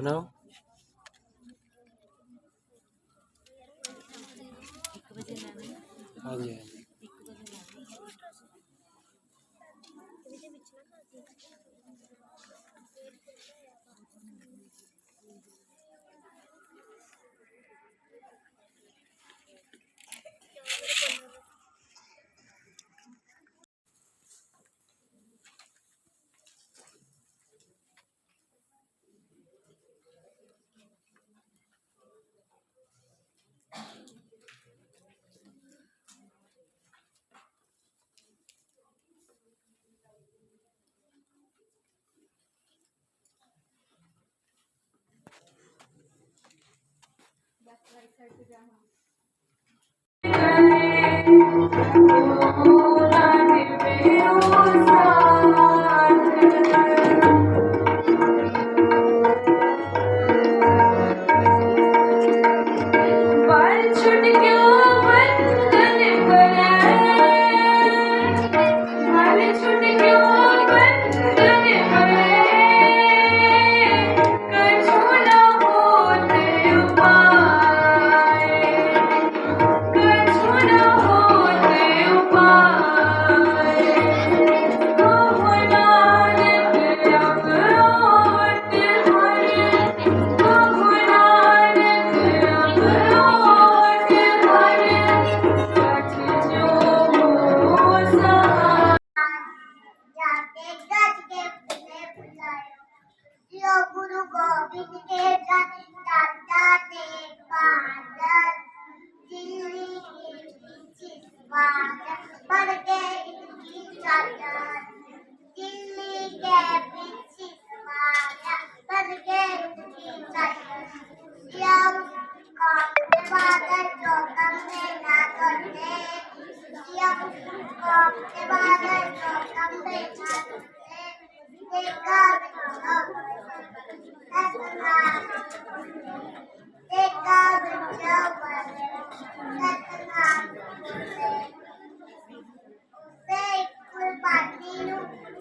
for Oh yeah. Thank you, Grandma.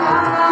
oh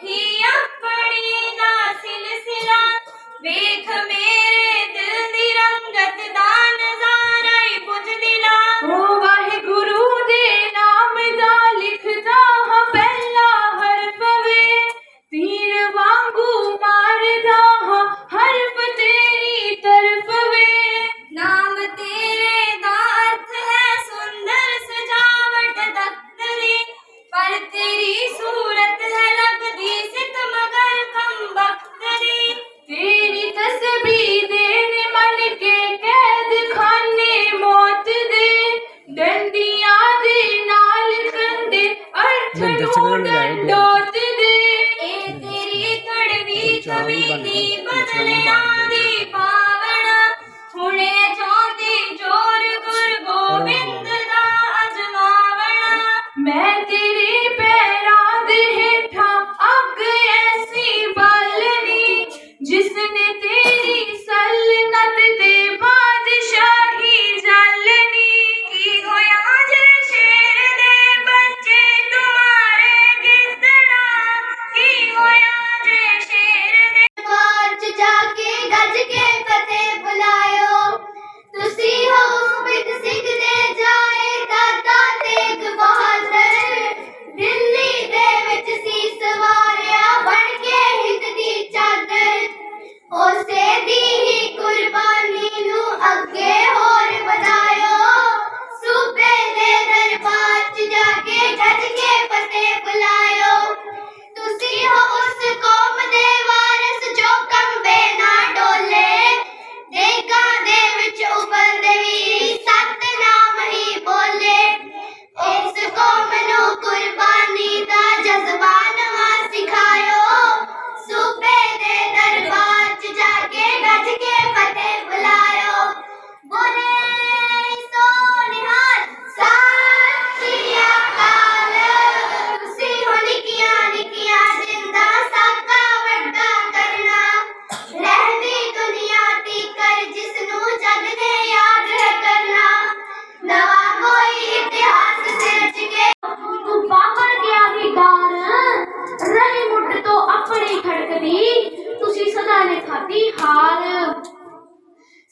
He.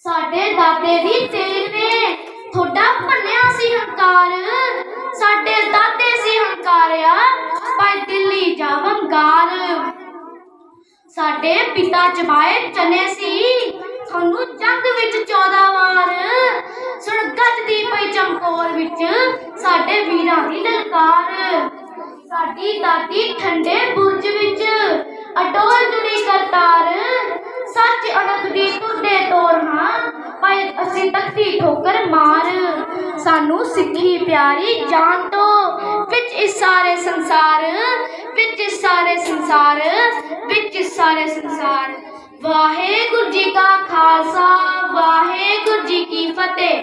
ਸਾਡੇ ਦਾਦੇ ਦੀ ਤੇਲ ਨੇ ਥੋੜਾ ਭੰਨਿਆ ਸੀ ਹੰਕਾਰ। ਸਾਡੇ ਦਾਦੇ ਸੀ ਹੰਕਾਰਿਆ ਭਾਈ ਦਿੱਲੀ ਜਾ ਵੰਗਾਰ ਸਾਡੇ ਪਿਤਾ ਜਮਾਏ ਚਨੇ ਸੀ, ਸਾਨੂੰ ਜੰਗ ਵਿੱਚ 14 ਵਾਰ। ਸੁਣ ਗੱਜਦੀ ਪਈ ਚਮਕੌਰ ਵਿੱਚ ਸਾਡੇ ਵੀਰਾਂ ਦੀ ਲਲਕਾਰ। ਸਾਡੀ ਦਾਦੀ ਠੰਡੇ ਬੁਰਜ ਵਿੱਚ ਅਟੋਲ ਜੁੜੀ ਕਰਤਾਰ। ਸੱਚ ਅਣਖ ਸਿੱਧਕ ਦੀ ਠੋਕਰ ਮਾਰ। ਸਾਨੂੰ ਸਿੱਖੀ ਪਿਆਰੀ ਜਾਨ ਤੋਂ ਵਿੱਚ ਇਸ ਸਾਰੇ ਸੰਸਾਰ, ਵਿੱਚ ਇਸ ਸਾਰੇ ਸੰਸਾਰ, ਵਿੱਚ ਇਸ ਸਾਰੇ ਸੰਸਾਰ। ਵਾਹਿਗੁਰੂ ਜੀ ਕਾ ਖਾਲਸਾ, ਵਾਹਿਗੁਰੂ ਜੀ ਕੀ ਫਤਿਹ।